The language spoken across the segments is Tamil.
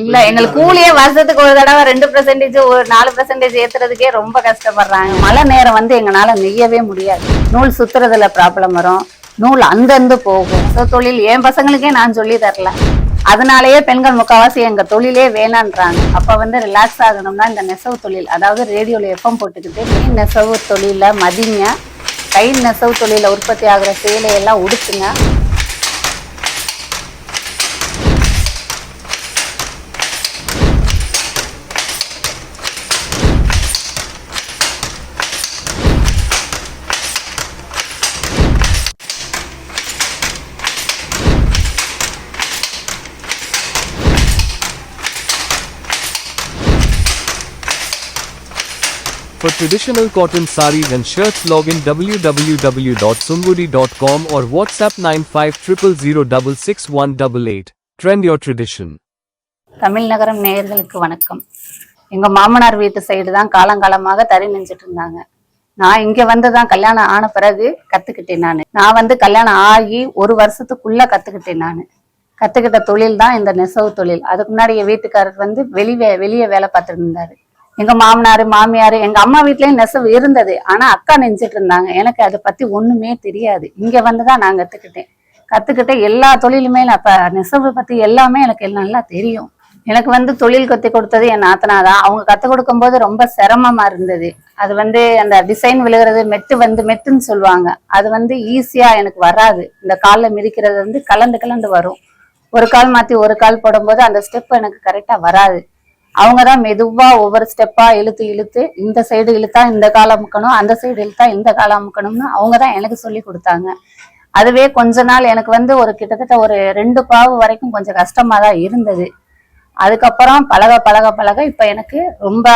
இல்ல எங்களுக்கு கூலியே வருஷத்துக்கு ஒரு தடவை ரெண்டு பெர்சன்டேஜ் ஒரு நாலு பெர்சன்டேஜ் ஏத்துறதுக்கே ரொம்ப கஷ்டப்படுறாங்க. மழை நேரம் வந்து எங்களால நெய்யவே முடியாது. நூல் சுத்துறதுல ப்ராப்ளம் வரும். நூல் அந்தந்து போகும். So, தொழில் என் பசங்களுக்கே நான் சொல்லி தரல. அதனாலயே பெண்கள் முக்காவாசி எங்க தொழிலே வேணான்றாங்க. அப்ப வந்து ரிலாக்ஸ் ஆகணும்னா இந்த நெசவு தொழில் அதாவது ரேடியோல எப்பம் போட்டுக்கிட்டு மீன் நெசவு தொழில மதிங்க. கை நெசவு தொழில உற்பத்தி ஆகுற சேலையெல்லாம் உடுத்துங்க. For traditional cotton saris and shirts log in www.sungudi.com or WhatsApp 9500066188. Trend your tradition. Tamil நகரம் நேயர்களுக்கு வணக்கம். எங்க மாமனார் வீட்டு சைடு தான் காலங்காலமாக தறி நெஞ்சிட்டு இருந்தாங்க. நான் இங்க வந்து தான் கல்யாணம் ஆன பிறகு கத்துக்கிட்டேன் நான். நான் வந்து கல்யாணம் ஆகி ஒரு வருஷத்துக்குள்ள கத்துக்கிட்டேன் நான். கத்துக்கிட்ட தொழில் தான் இந்த நெசவு தொழில். அதுக்கு முன்னாடி என் வீட்டுக்காரர் வந்து வெளியே வெளியே வேலை பார்த்துட்டு இருந்தாரு. எங்க மாமனாரு மாமியாரு எங்க அம்மா வீட்லயும் நெசவு இருந்தது. ஆனா அக்கா நெஞ்சிட்டு இருந்தாங்க. எனக்கு அதை பத்தி ஒண்ணுமே தெரியாது. இங்க வந்து தான் நான் கத்துக்கிட்டேன். கத்துக்கிட்ட எல்லா தொழிலுமே நான் இப்ப நெசவு பத்தி எல்லாமே எனக்கு நல்லா தெரியும். எனக்கு வந்து தொழில் கத்து கொடுத்தது என் நாத்தனா தான். அவங்க கத்து கொடுக்கும்போது ரொம்ப சிரமமா இருந்தது. அது வந்து அந்த டிசைன் விழுகிறது மெட்டு வந்து மெட்டுன்னு சொல்லுவாங்க. அது வந்து ஈஸியா எனக்கு வராது. இந்த காலில் மிதிக்கிறது வந்து கலந்து கலந்து வரும். ஒரு கால் மாத்தி ஒரு கால் போடும்போது அந்த ஸ்டெப் எனக்கு கரெக்டா வராது. அவங்க தான் மெதுவா ஒவ்வொரு ஸ்டெப்பா இழுத்து இழுத்து இந்த சைடு இழுத்தா இந்த காலம் அமுக்கணும் அந்த சைடு இழுத்தா இந்த காலம் அமுக்கணும்னு அவங்க தான் எனக்கு சொல்லி கொடுத்தாங்க. அதுவே கொஞ்ச நாள் எனக்கு வந்து ஒரு கிட்டத்தட்ட ஒரு ரெண்டு பாவு வரைக்கும் கொஞ்சம் கஷ்டமா தான் இருந்தது. அதுக்கப்புறம் பழக பழக பழக இப்ப எனக்கு ரொம்ப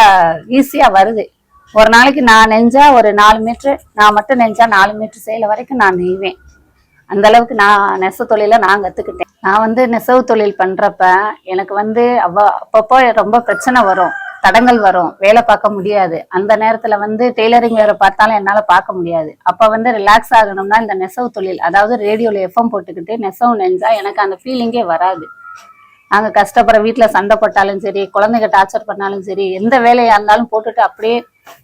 ஈஸியா வருது. ஒரு நாளைக்கு நான் நெஞ்சா ஒரு நாலு மீட்ரு நான் மட்டும் நெஞ்சா நாலு மீட்ரு செய்யல வரைக்கும் நான் நெய்வேன். அந்த அளவுக்கு நான் நெசவு தொழிலை நான் கத்துக்கிட்டேன். நான் வந்து நெசவு தொழில் பண்றப்ப எனக்கு வந்து அவ்வ அப்பப்போ ரொம்ப பிரச்சனை வரும். தடங்கள் வரும். வேலை பார்க்க முடியாது. அந்த நேரத்துல வந்து டெய்லரிங் வேலை பார்த்தாலும் என்னால பார்க்க முடியாது. அப்ப வந்து ரிலாக்ஸ் ஆகணும்னா இந்த நெசவு தொழில் அதாவது ரேடியோல எஃப்எம் போட்டுக்கிட்டு நெசவு நெஞ்சா எனக்கு அந்த ஃபீலிங்கே வராது. நாங்க கஷ்டப்படுற வீட்டுல சண்டை போட்டாலும் சரி குழந்தைங்க டார்ச்சர் பண்ணாலும் சரி எந்த வேலையா இருந்தாலும் போட்டுட்டு அப்படியே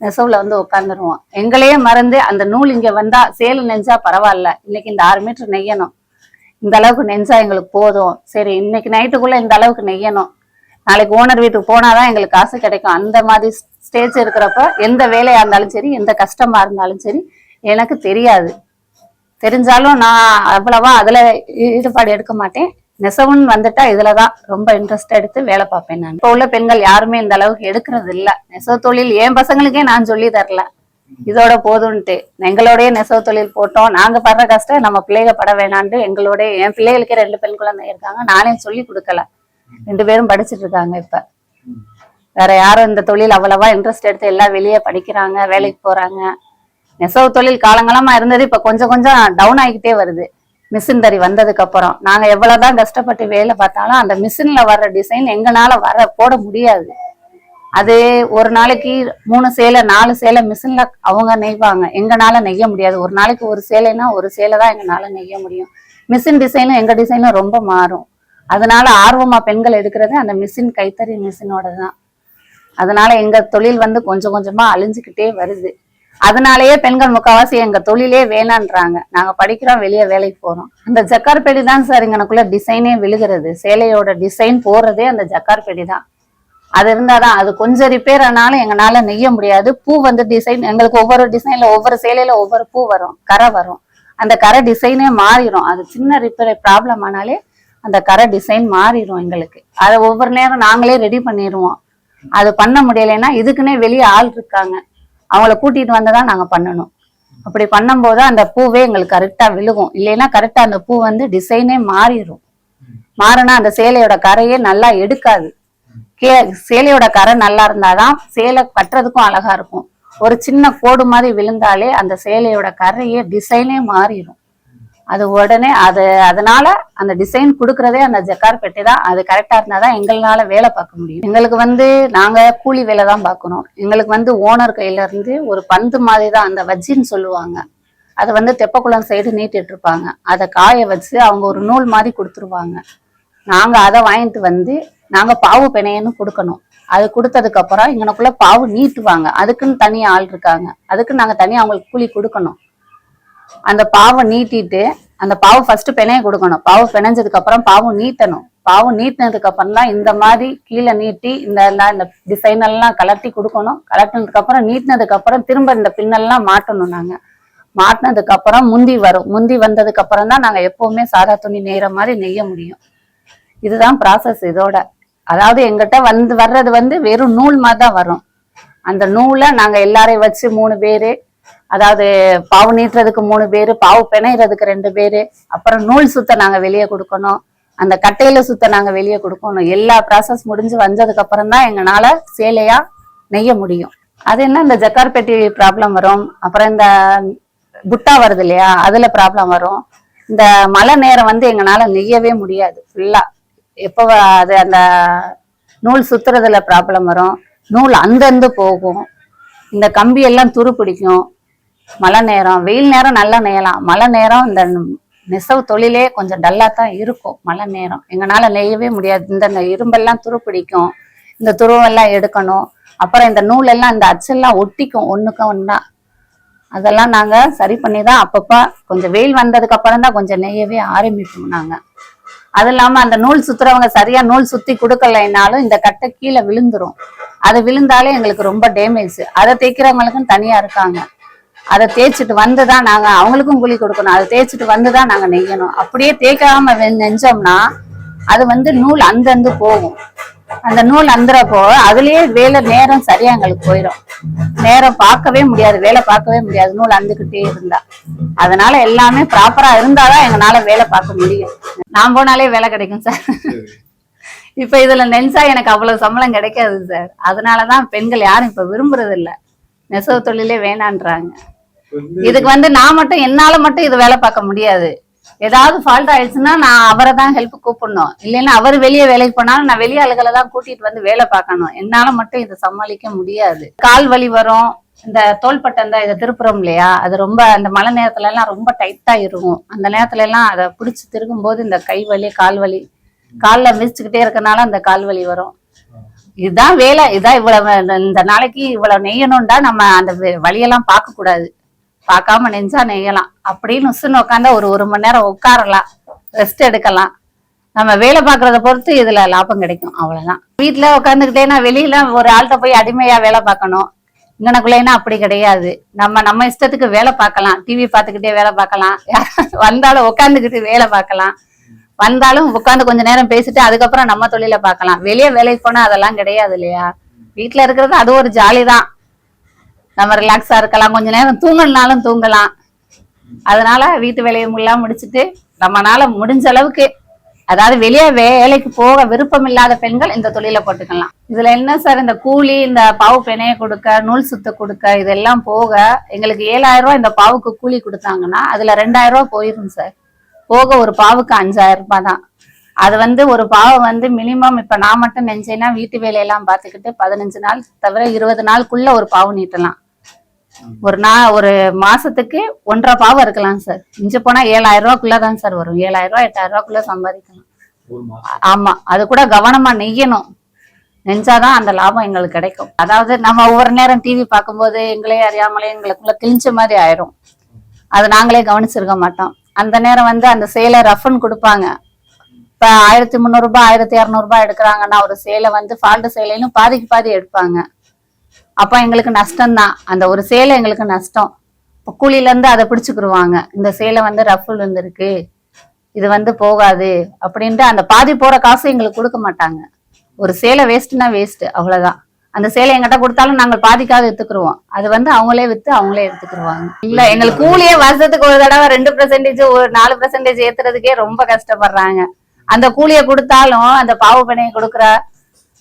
நெசவுல வந்து உட்காந்துருவோம் எங்களையே மறந்து அந்த நூல் இங்க வந்தா சேலை நெஞ்சா பரவாயில்ல. இன்னைக்கு இந்த ஆறு மீட்டர் நெய்யணும். இந்த அளவுக்கு நெஞ்சா எங்களுக்கு போதும். சரி இன்னைக்கு நைட்டுக்குள்ள இந்த அளவுக்கு நெய்யணும். நாளைக்கு ஓனர் வீட்டுக்கு போனாதான் எங்களுக்கு காசு கிடைக்கும். அந்த மாதிரி ஸ்டேஜ் இருக்கிறப்ப எந்த வேலையா இருந்தாலும் சரி எந்த கஷ்டமா இருந்தாலும் சரி எனக்கு தெரியாது. தெரிஞ்சாலும் நான் அவ்வளவா அதுல ஈடுபாடு எடுக்க மாட்டேன். நெசவுன்னு வந்துட்டா இதுலதான் ரொம்ப இன்ட்ரெஸ்ட் எடுத்து வேலை பார்ப்பேன் நான். இப்போ உள்ள பெண்கள் யாருமே இந்த அளவுக்கு எடுக்கிறது இல்ல. நெசவு தொழில் என் பசங்களுக்கே நான் சொல்லி தரல. இதோட போதுன்ட்டு. எங்களோடய நெசவு தொழில் போட்டோம். நாங்க படுற கஷ்டம் நம்ம பிள்ளைகள் பட வேணான்ட்டு எங்களோட என் பிள்ளைகளுக்கே ரெண்டு பெண் குழந்தை இருக்காங்க. நானே சொல்லி கொடுக்கல. ரெண்டு பேரும் படிச்சிட்டு இருக்காங்க இப்ப. வேற யாரும் இந்த தொழில் அவ்வளவா இன்ட்ரெஸ்ட் எடுத்து எல்லாம் வெளியே படிக்கிறாங்க வேலைக்கு போறாங்க. நெசவு தொழில் காலங்காலமா இருந்தது இப்ப கொஞ்சம் கொஞ்சம் டவுன் ஆகிக்கிட்டே வருது. மிஷின் தறி வந்ததுக்கு அப்புறம் நாங்க எவ்வளவுதான் கஷ்டப்பட்டு வேலை பார்த்தாலும் அந்த மிஷின்ல வர்ற டிசைன் எங்களால் வர போட முடியாது. அது ஒரு நாளைக்கு மூணு சேலை நாலு சேலை மிஷின்ல அவங்க நெய்வாங்க. எங்களால் நெய்ய முடியாது. ஒரு நாளைக்கு ஒரு சேலைன்னா ஒரு சேலை தான் எங்களால் நெய்ய முடியும். மிஷின் டிசைனும் எங்க டிசைனும் ரொம்ப மாறும். அதனால ஆர்வமா பெண்கள் எடுக்கிறது அந்த மிஷின் கைத்தறி மிஷினோட தான் அதனால எங்க தொழில் வந்து கொஞ்சம் கொஞ்சமா அழிஞ்சுக்கிட்டே வருது. அதனாலயே பெண்கள் முக்காவாசி எங்க தொழிலே வேணான்றாங்க. நாங்க படிக்கிறோம் வெளியே வேலைக்கு போறோம். அந்த ஜக்கார்பெடி தான் சார் எங்கனக்குள்ள டிசைனே விழுகிறது. சேலையோட டிசைன் போறதே அந்த ஜக்கார்பெடி தான். அது இருந்தாதான் அது கொஞ்சம் ரிப்பேர் ஆனாலும் எங்களால நெய்ய முடியாது. பூ வந்து டிசைன் எங்களுக்கு ஒவ்வொரு டிசைன்ல ஒவ்வொரு சேலையில ஒவ்வொரு பூ வரும் கரை வரும். அந்த கரை டிசைனே மாறிடும் அது சின்ன ரிப்பேர் ப்ராப்ளம் ஆனாலே அந்த கரை டிசைன் மாறிடும் எங்களுக்கு. அதை ஒவ்வொரு நேரம் நாங்களே ரெடி பண்ணிடுவோம் அது பண்ண முடியலைன்னா இதுக்குன்னே வெளியே ஆள் இருக்காங்க. அவங்கள கூட்டிட்டு வந்துதான் நாங்க பண்ணணும். அப்படி பண்ணும்போது அந்த பூவே எங்களுக்கு கரெக்டா விழுகும். இல்லைன்னா கரெக்டா அந்த பூ வந்து டிசைனே மாறிடும் மாறினா அந்த சேலையோட கரையே நல்லா எடுக்காது. கே சேலையோட கரை நல்லா இருந்தாதான் சேலை கட்டுறதுக்கும் அழகா இருக்கும். ஒரு சின்ன கோடு மாதிரி விழுந்தாலே அந்த சேலையோட கரையே டிசைனே மாறிடும் அது உடனே அது அதனால அந்த டிசைன் கொடுக்கறதே அந்த ஜக்கார் பெட்டி தான். அது கரெக்டா இருந்தாதான் எங்களால வேலை பார்க்க முடியும். எங்களுக்கு வந்து நாங்க கூலி வேலை தான் பார்க்கணும். எங்களுக்கு வந்து ஓனர் கையில இருந்து ஒரு பந்து மாதிரி தான் அந்த வஜ்ஜின்னு சொல்லுவாங்க. அதை வந்து தெப்பக்குளம் சைடு நீட்டிட்டு இருப்பாங்க. அதை காய வச்சு அவங்க ஒரு நூல் மாதிரி கொடுத்துருவாங்க. நாங்க அதை வாங்கிட்டு வந்து நாங்க பாவு பிணையன்னு கொடுக்கணும். அது கொடுத்ததுக்கு அப்புறம் இங்கனக்குள்ள பாவு நீட்டுவாங்க. அதுக்குன்னு தனியா ஆள் இருக்காங்க. அதுக்கு நாங்க தனியா அவங்களுக்கு கூலி கொடுக்கணும். அந்த பாவை நீட்டிட்டு அந்த பாவை ஃபர்ஸ்ட் பிணைய கொடுக்கணும். பாவு பிணைஞ்சதுக்கு அப்புறம் பாவு நீட்டணும். பாவு நீட்டினதுக்கு அப்புறம்லாம் இந்த மாதிரி கீழே நீட்டி இந்த எல்லாம் இந்த டிசைன் எல்லாம் கலட்டி கொடுக்கணும். கலட்டினதுக்கு அப்புறம் நீட்டினதுக்கு அப்புறம் திரும்ப இந்த பின்னெல்லாம் மாட்டணும் நாங்க. மாட்டினதுக்கு அப்புறம் முந்தி வரும். முந்தி வந்ததுக்கு அப்புறம் தான் நாங்க எப்பவுமே சாதா துணி நெய்யற மாதிரி நெய்ய முடியும். இதுதான் ப்ராசஸ் இதோட. அதாவது எங்கிட்ட வந்து வர்றது வந்து வெறும் நூல் மாதிரி தான் வரும். அந்த நூலை நாங்க எல்லாரையும் வச்சு மூணு பேரு அதாவது பாவு நீட்டுறதுக்கு மூணு பேரு பாவு பிணையறதுக்கு ரெண்டு பேரு அப்புறம் நூல் சுத்த நாங்க வெளியே கொடுக்கணும். அந்த கட்டையில சுத்த நாங்க வெளியே கொடுக்கணும். எல்லா ப்ராசஸ் முடிஞ்சு வந்ததுக்கு அப்புறம் தான் எங்களால சேலையா நெய்ய முடியும். அது என்ன இந்த ஜக்கார்பேட்டி ப்ராப்ளம் வரும். அப்புறம் இந்த புட்டா வருது இல்லையா அதுல ப்ராப்ளம் வரும். இந்த மழை நேரம் வந்து எங்களால நெய்யவே முடியாது. ஃபுல்லா எப்போ அது அந்த நூல் சுத்துறதுல ப்ராப்ளம் வரும். நூல் அந்தந்து போகும். இந்த கம்பி எல்லாம் துரு பிடிக்கும். மழை நேரம் வெயில் நேரம் நல்லா நெய்யலாம் மழை நேரம் இந்த நெசவு தொழிலே கொஞ்சம் டல்லா தான் இருக்கும். மழை நேரம். எங்களால் நெய்யவே முடியாது. இந்த இரும்பெல்லாம் துரு பிடிக்கும். இந்த துருவெல்லாம் எடுக்கணும். அப்புறம் இந்த நூலெல்லாம் இந்த அச்செல்லாம் ஒட்டிக்கும். ஒன்றுக்கும் ஒன்றா அதெல்லாம் நாங்கள் சரி பண்ணி தான் அப்பப்போ கொஞ்சம் வெயில் வந்ததுக்கு அப்புறம் தான் கொஞ்சம் நெய்யவே ஆரம்பிப்போம் நாங்கள் அது இல்லாமல் அந்த நூல் சுற்றுறவங்க சரியாக நூல் சுற்றி கொடுக்கலைனாலும் இந்த கட்டை கீழே விழுந்துரும். அது விழுந்தாலே எங்களுக்கு ரொம்ப டேமேஜ் அதை தேய்க்கிறவங்களுக்கும் தனியாக இருக்காங்க. அதை தேய்ச்சிட்டு வந்து தான் நாங்க அவங்களுக்கும் கூலி கொடுக்கணும். அதை தேய்ச்சிட்டு வந்து தான் நாங்க நெய்யணும். அப்படியே தேய்க்காம நெஞ்சோம்னா அது வந்து நூல் அந்தந்து போகும். அந்த நூல் அந்துறப்போ அதுலயே வேலை நேரம் சரியா எங்களுக்கு போயிடும். நேரம் பார்க்கவே முடியாது. வேலை பார்க்கவே முடியாது. நூல் அந்துக்கிட்டே இருந்தா. அதனால எல்லாமே ப்ராப்பரா இருந்தாதான் எங்களால வேலை பார்க்க முடியும். நான் போனாலே வேலை கிடைக்கும் சார். இப்ப இதுல நெஞ்சா எனக்கு அவ்வளவு சம்பளம் கிடைக்காது சார். அதனாலதான் பெண்கள் யாரும் இப்ப விரும்புறது இல்ல நெசவு தொழிலே வேணான்றாங்க. இதுக்கு வந்து நான் மட்டும் என்னால மட்டும் இது வேலை பார்க்க முடியாது. ஏதாவது ஃபால்ட் ஆயிடுச்சுன்னா நான் அவரை தான் ஹெல்ப் கூப்பிடணும். இல்லைன்னா அவர் வெளியே வேலைக்கு போனாலும் நான் வெளியே ஆளுகளை தான் கூட்டிட்டு வந்து வேலை பார்க்கணும். என்னால மட்டும் இதை சமாளிக்க முடியாது. கால் வலி வரும். இந்த தோள்பட்டை இந்த இதை திருப்புறோம் இல்லையா? அது ரொம்ப அந்த மழை நேரத்துல எல்லாம் ரொம்ப டைட்டா இருக்கும். அந்த நேரத்துல எல்லாம் அதை பிடிச்சி திருகும் போது இந்த கை வலி கால் வலி கால்ல மிதிச்சுக்கிட்டே இருக்கனால அந்த கால் வலி வரும். இதுதான் வேலை. இதான் இவ்வளவு இந்த நாளைக்கு இவ்வளவு நெய்யணும்டா நம்ம அந்த வழியெல்லாம் வலியெல்லாம் பார்க்க கூடாது பார்க்காம நெஞ்சா நெய்யலாம். அப்படின்னு உசுன்னு உட்காந்தா ஒரு ஒரு மணி நேரம் உட்காரலாம். ரெஸ்ட் எடுக்கலாம். நம்ம வேலை பார்க்கறத பொறுத்து இதுல லாபம் கிடைக்கும். அவ்வளவுதான். வீட்டுல உட்காந்துக்கிட்டே நான் வெளியில ஒரு ஆள்கிட்ட போய் அடிமையா வேலை பார்க்கணும். இங்கனக்குள்ளேனா அப்படி கிடையாது. நம்ம நம்ம இஷ்டத்துக்கு வேலை பார்க்கலாம். டிவி பார்த்துக்கிட்டே வேலை பார்க்கலாம். வந்தாலும் உட்காந்துக்கிட்டு வேலை பார்க்கலாம். வந்தாலும் உட்காந்து கொஞ்ச நேரம் பேசிட்டு அதுக்கப்புறம் நம்ம தொழில பார்க்கலாம். வெளியே வேலைக்கு போனா அதெல்லாம் கிடையாது இல்லையா? வீட்டுல இருக்கிறது அது ஒரு ஜாலி தான் நம்ம ரிலாக்ஸா இருக்கலாம். கொஞ்ச நேரம் தூங்கணும்னாலும் தூங்கலாம். அதனால வீட்டு வேலையை எல்லாம் முடிச்சுட்டு நம்மனால முடிஞ்ச அளவுக்கு அதாவது வெளியே வேலைக்கு போக விருப்பம் இல்லாத பெண்கள் இந்த தொழிலை போட்டுக்கலாம். இதுல என்ன சார் இந்த கூலி இந்த பாவு பெணையை கொடுக்க நூல் சுத்த கொடுக்க இதெல்லாம் போக எங்களுக்கு ஏழாயிரம் ரூபாய் இந்த பாவுக்கு கூலி கொடுத்தாங்கன்னா அதுல ரெண்டாயிரம் ரூபாய் போயிடும் சார் போக ஒரு பாவுக்கு அஞ்சாயிரம் ரூபாய் தான். அது வந்து ஒரு பாவை வந்து மினிமம் இப்ப நான் மட்டும் நெஞ்சேன்னா வீட்டு வேலையெல்லாம் பார்த்துக்கிட்டு பதினஞ்சு நாள் தவிர இருபது நாளுக்குள்ள ஒரு பாவு நீட்டலாம். ஒரு நா ஒரு மாசத்துக்கு ஒன்றரை பாவம் இருக்கலாம் சார். இஞ்ச போனா ஏழாயிரம் ரூபாய்க்குள்ளதான் சார் வரும். ஏழாயிரம் ரூபாய் எட்டாயிரம் ரூபாய்க்குள்ள சம்பாதிக்கலாம். ஆமா. அது கூட கவனமா நெய்யணும். நெஞ்சாதான் அந்த லாபம் எங்களுக்கு கிடைக்கும். அதாவது நம்ம ஒவ்வொரு நேரம் டிவி பார்க்கும்போது எங்களே அறியாமலே எங்களுக்குள்ள கிழிஞ்ச மாதிரி ஆயிரும். அது நாங்களே கவனிச்சிருக்க மாட்டோம். அந்த நேரம் வந்து அந்த சேலை ரஃப்னு கொடுப்பாங்க. இப்ப ஆயிரத்தி முந்நூறு ரூபாய் ஆயிரத்தி இரநூறு ரூபாய் எடுக்கிறாங்கன்னா ஒரு சேலை வந்து ஃபால்ட்டு சேலைன்னு பாதிக்கு பாதி எடுப்பாங்க. அப்ப எங்களுக்கு நஷ்டம் தான் அந்த ஒரு சேலை எங்களுக்கு நஷ்டம். இப்போ கூலில இருந்து அதை பிடிச்சுக்கிருவாங்க. இந்த சேலை வந்து ரஃபுல் வந்திருக்கு. இது வந்து போகாது அப்படின்ட்டு அந்த பாதி போற காசு எங்களுக்கு கொடுக்க மாட்டாங்க. ஒரு சேலை வேஸ்ட்னா வேஸ்ட் அவ்வளவுதான். அந்த சேலை எங்கிட்ட கொடுத்தாலும் நாங்கள் பாதிக்காக எடுத்துக்கிருவோம். அது வந்து அவங்களே வித்து அவங்களே எடுத்துக்கிருவாங்க. இல்ல எங்களுக்கு கூலியே வருஷத்துக்கு ஒரு தடவை ரெண்டு பெர்சன்டேஜ் ஒரு நாலு பெர்சன்டேஜ் ஏத்துறதுக்கே ரொம்ப கஷ்டப்படுறாங்க. அந்த கூலியை கொடுத்தாலும் அந்த பாவு பணியை கொடுக்குற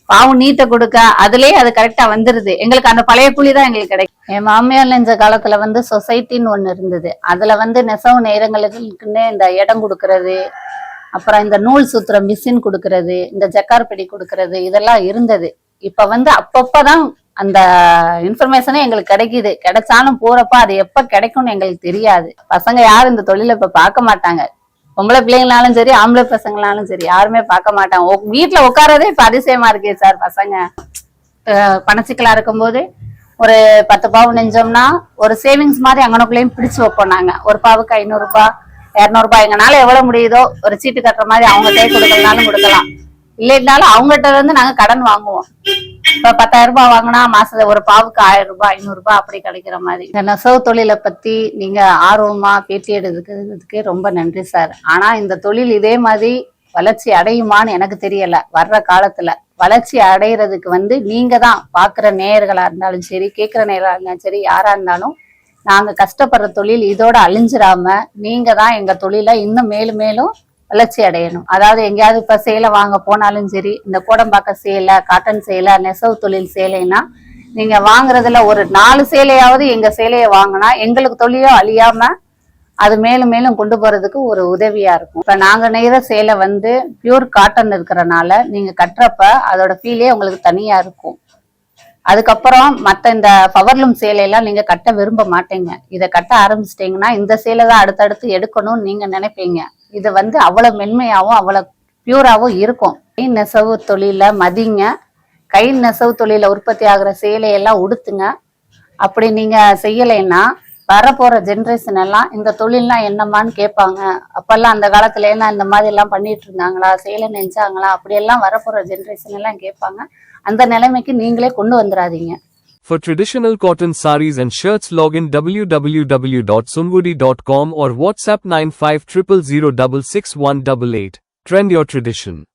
பாவு நீட்டை கொடுக்க அதுலயே அது கரெக்டா வந்துருது. எங்களுக்கு அந்த பழைய கூலி தான் எங்களுக்கு கிடைக்கும். என் மாமியார் நெஞ்ச காலத்துல வந்து சொசைட்டின்னு ஒண்ணு இருந்தது. அதுல வந்து நெசவு நேரங்களுக்குன்னே இந்த இடம் கொடுக்கறது அப்புறம் இந்த நூல் சுத்துற மிஷின் கொடுக்கறது இந்த ஜக்கார்படி கொடுக்கறது இதெல்லாம் இருந்தது. இப்ப வந்து அப்பப்பதான் அந்த இன்ஃபர்மேஷனே எங்களுக்கு கிடைக்குது. கிடைச்சாலும் போறப்ப அது எப்ப கிடைக்கும்னு எங்களுக்கு தெரியாது. பசங்க யாரும் இந்த தொழிலை இப்ப பார்க்க மாட்டாங்க. பொம்பளை பிள்ளைங்களாலும் சரி ஆம்பளை பசங்களாலும் சரி யாருமே பார்க்க மாட்டாங்க. வீட்டுல உட்காரதே இப்ப அதிசயமா இருக்கே சார் பசங்க. பணச்சிக்கலா இருக்கும்போது ஒரு பத்து பாவு நெஞ்சோம்னா ஒரு சேவிங்ஸ் மாதிரி அங்கனக்குள்ளேயும் பிடிச்சு வைப்போம் நாங்க. ஒரு பாவுக்கு ஐநூறு ரூபாய் இருநூறு எங்கனால எவ்வளவு முடியுதோ ஒரு சீட்டு கட்டுற மாதிரி அவங்க கை கொடுக்கறதுனாலும் கொடுக்கலாம். இல்லைனாலும் அவங்ககிட்ட இருந்து நாங்க கடன் வாங்குவோம். இப்ப பத்தாயிரம் ரூபாய் வாங்கினா மாசத்துல ஒரு பாவுக்கு ஆயிரம் ரூபாய் ஐநூறு ரூபாய் அப்படி கிடைக்கிற மாதிரி. இந்த நெசவு தொழிலை பத்தி நீங்க ஆர்வமா பேட்டி எடுக்கிறதுக்கு ரொம்ப நன்றி சார். ஆனா இந்த தொழில் இதே மாதிரி வளர்ச்சி அடையுமான்னு எனக்கு தெரியல. வர்ற காலத்துல வளர்ச்சி அடையிறதுக்கு வந்து நீங்க தான் பாக்குற நேயர்களா இருந்தாலும் சரி கேட்கிற நேயர்களா இருந்தாலும் சரி யாரா இருந்தாலும் நாங்க கஷ்டப்படுற தொழில் இதோட அழிஞ்சிடாம நீங்க தான் எங்க தொழிலை இன்னும் மேலும் மேலும் வளர்ச்சி அடையணும். அதாவது எங்கேயாவது இப்போ சேலை வாங்க போனாலும் சரி இந்த கோடம்பாக்க சேலை காட்டன் சேலை நெசவு தொழில் சேலைன்னா நீங்க வாங்குறதுல ஒரு நாலு சேலையாவது எங்க சேலையை வாங்கினா எங்களுக்கு தொழிலோ அழியாம அது மேலும் மேலும் கொண்டு போறதுக்கு ஒரு உதவியா இருக்கும். இப்ப நாங்க நெய்கிற சேலை வந்து பியூர் காட்டன் இருக்கிறனால நீங்க கட்டுறப்ப அதோட ஃபீலே உங்களுக்கு தனியா இருக்கும். அதுக்கப்புறம் மற்ற இந்த பவர்லூம் சேலையெல்லாம் நீங்க கட்ட விரும்ப மாட்டீங்க. இதை கட்ட ஆரம்பிச்சிட்டீங்கன்னா இந்த சேலை தான் அடுத்தடுத்து எடுக்கணும்னு நீங்க நினைப்பீங்க. இது வந்து அவ்வளவு மென்மையாகவும் அவ்வளவு பியூராகவும் இருக்கும். கை நெசவு தொழில மதிங்க. கை நெசவு தொழில உற்பத்தி ஆகிற சேலையெல்லாம் உடுத்துங்க. அப்படி நீங்க செய்யலைன்னா வரப்போற ஜென்ரேஷன் எல்லாம் இந்த தொழில்லாம் என்னமான்னு கேட்பாங்க. அப்பெல்லாம் அந்த காலத்துல எல்லாம் இந்த மாதிரி எல்லாம் பண்ணிட்டு இருந்தாங்களா? சேலை நெஞ்சாங்களா? அப்படியெல்லாம் வரப்போற ஜென்ரேஷன் எல்லாம் கேட்பாங்க. அந்த நிலைமைக்கு நீங்களே கொண்டு வந்துடாதீங்க For traditional cotton saris and shirts log in www.sunwoody.com or WhatsApp 9500066188. Trend your tradition.